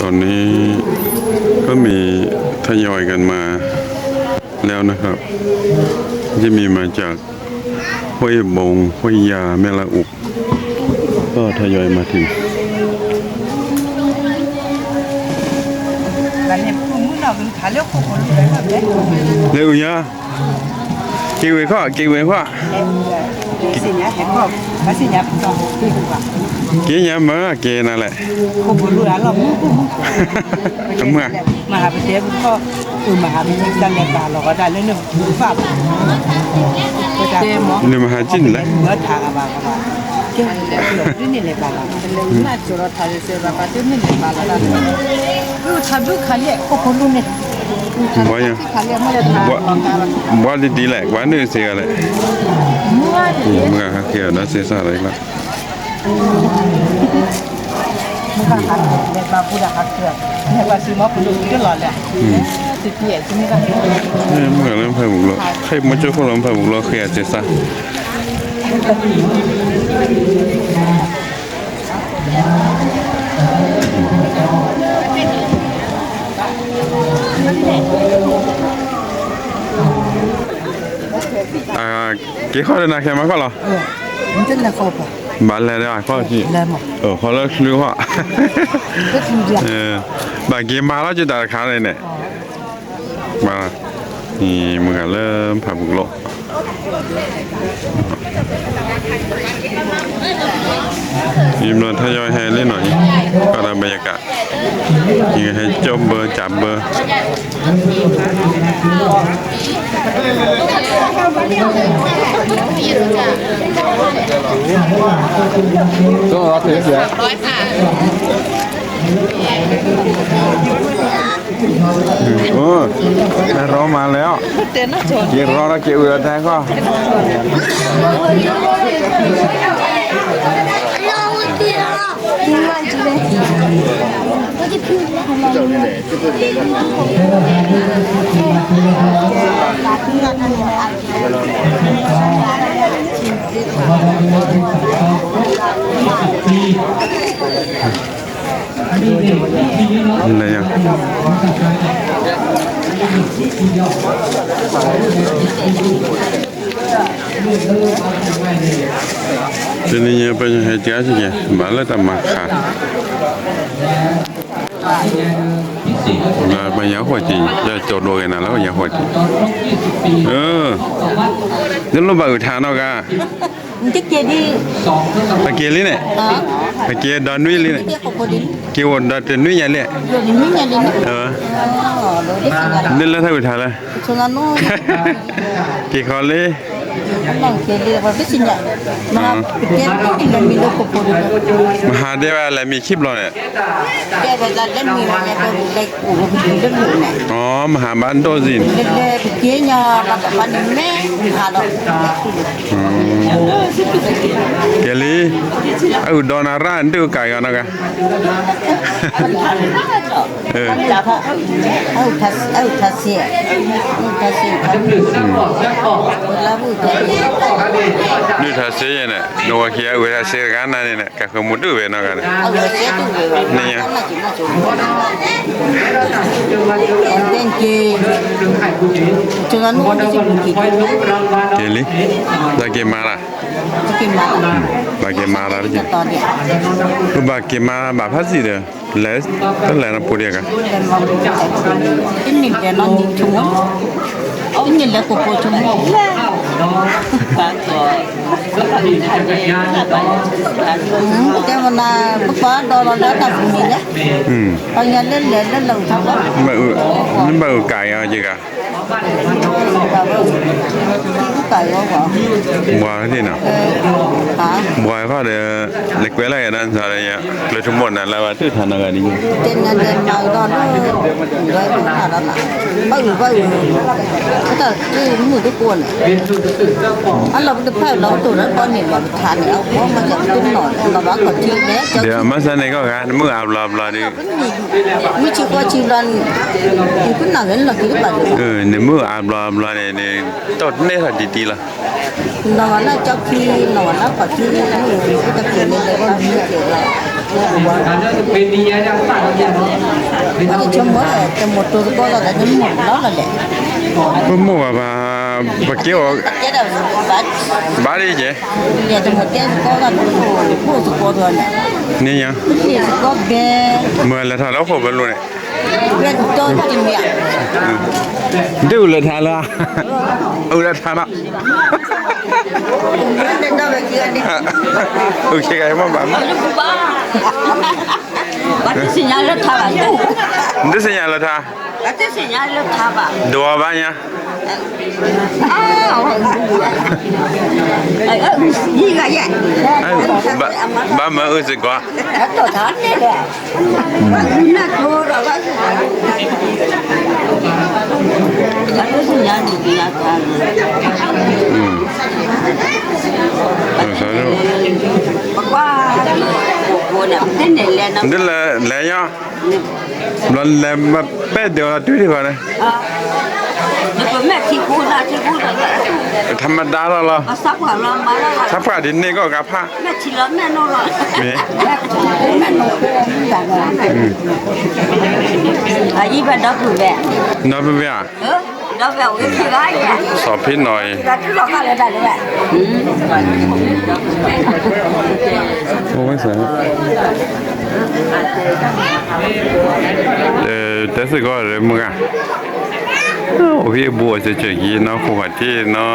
ตอนนี้ก็มีทยอยกันมา แล้วนะครับที่มีมาจากห้วยบงห้วยยา แม่ละอุก ก็ทยอยมาถึงเร็วเยะกี่เวข้อกี่เวข้อกินยาเมื่อกินอะไรคุณบรู้อะไรมั้งเมื่อมาหาเจ้าพ่อคือมาหาพี่ตั้งนต่ตาเราก็ได้เรื่องหนึ่งคือฝากเจ้าหนึ่งมาหาจินเลยเมื่อทางมาบ้างเด็กหลุดนี่เลยบ้าแล้วเด็่หลน่าจะรอทารุณเสียบ้าแต่นี้เลยบ้าแล้วล่ะลูกทารุณขันเลยก็คนลูกเนี่ยบ่ยังบ่ดีดีแหลกว่นื้อเสียแหละเมื่อเกี่ยวนะเสียสาอะไรละมุกหักเด็กบาพูดหักเกลือเนี่ยว่าซื้อมาปูดูกินหลอดแหละสิเปยกที่นี่ก็เห็นเน่ยเมื่อเริ่มไผบุกเราใครมาช่วยนวกเราไผบุกเราเคลียร์เจสัน cái khó được khi khéo mấy khó lò ờ, rất là khó bỏ bạn lè đây à? khó chị ờ khó lơ lưu họ bạn kia má đó chứ ta khá này nè mà ờ. thì mình cả lơ phải bụng lộ im luôn thay dõi hè lên nổi còn là bây giờ cả như hay chôm bơ chạm bơ Thank you. ตองรับเสียร้อยค่ะโอ้เรามาแล้วเกียบ์รอแล้วเกียรเอือแต่ก็เ Ini Ini ya banyak saya cari ya? Balas sama kah? လာပညာဟောကြည့จะကြดာ်တนာ်ရနေလားရဟောကြည့်เออนี่ลงบปอุทานเอากะมันจะเกลี่ตะเกียรลิเนี่ยตะเกียรดอนนุ้ยลิเนี่ยเกี่ยวดอนนุ้ยยันเนี่ยนุ้ยยันเลยเออ นี่แล้วถ้าอุทานละนกี่คนเลยมังเกลี่ยว่าพี่สิเนี่ยนะครับเกลี่ยก็ยังมีโลกโปรดมาเดวอะไรมีคลิปเลอเนี่ยเกลี่ยแต่เล่นมีอะไรก็ได้กูมีเรื่องหนึ่งเนี่ยอ๋อ มหาบ้านโตจินเกลี่ยเกลี่ยเนี่ยแบบมันแม่หาดอกอ๋อเกลี่ยไอเอุดรนาราดูไก่กันนะกันเออ เอาทัศเอาทัศเสียเอาทัศเสียแล้วพูดนี่ถ้าเสียเนี่ยนัวเขียวเวลาเสียกันนั่นเนี่ยก็คือมุดดูเวนักันนี่ยเกลี่ตะเกียมาละตะเกียมาละจ้ะตุบะเกียมาบาพัสิเด้อလဲတလဲနပူရကအင်းနေတယ်နော်ဒီချုံအင်းနေလဲကိုပိုချုံတော်ဖတ်တော်ဘုရားရှင်ရဲ့ဉာဏ်တော်ကဲမနာပပတော်တော်တာဘူးလေอืมပညာနဲ့လည်းလည်းလောက်တော့မဟုတ်ဘူးနံပါတ်ကိုကာရကြကဘာလဲ gua buah cái gì nào buah có để để quế này đó giờ này lấy chúng một là bà tự thành là đi trên là trên mà đó nó rồi cũng là đó là bao nhiêu bao nhiêu cái tờ cái mùi cái cuộn anh làm được phải lâu tụi nó con này mà thà này ông có mà nhận tin nổi mà đó còn chưa bé để mà sao này có gà nó mới làm làm là đi mới chưa qua chưa lần thì cũng là đến là cái bản ừ nếu mới làm làm là này này tốt nên là chỉ tí là nó là cho khi nó là có khi nó cho khi nó để con đi kiểu là nó cho mỗi cho một tôi có là cái những món đó là đẹp có mua bà bà kêu bà đi vậy dạ trong một cái có là mua số cô thôi nè nhá mười là thằng đó khổ bên luôn này လက်တော့တင်ပြတူလက်ထားလားဟုတ်လားထားမလက်တော့ပဲကြည့်ရတယ်โอเคကဲမမလူပါဘာတစညာလက်ထားပါတူတစညာလက်ထားဘာတစညာလက်ထားပါဒေါ်ဘာညာ bà bà mơ ơi gì quá Đây là lẽ nhá, lần làm mà bé đều là tuyết đi vào này. แมูู่ธรรมดาแล้วเหรอสักผ้าดินนี่ก็กับผ้าแม่ชิลแม่นอนหรอแม่นอนอ่ะยี่เป็นดับเบิลแวร์ดับเบิลแไร์สอบพี่หน่อยโอ้ไม่สวยเออแต่สิก็เรองมึงอะโอ้พี่บัวจะจะกินเนาะขวัญที่เนาะ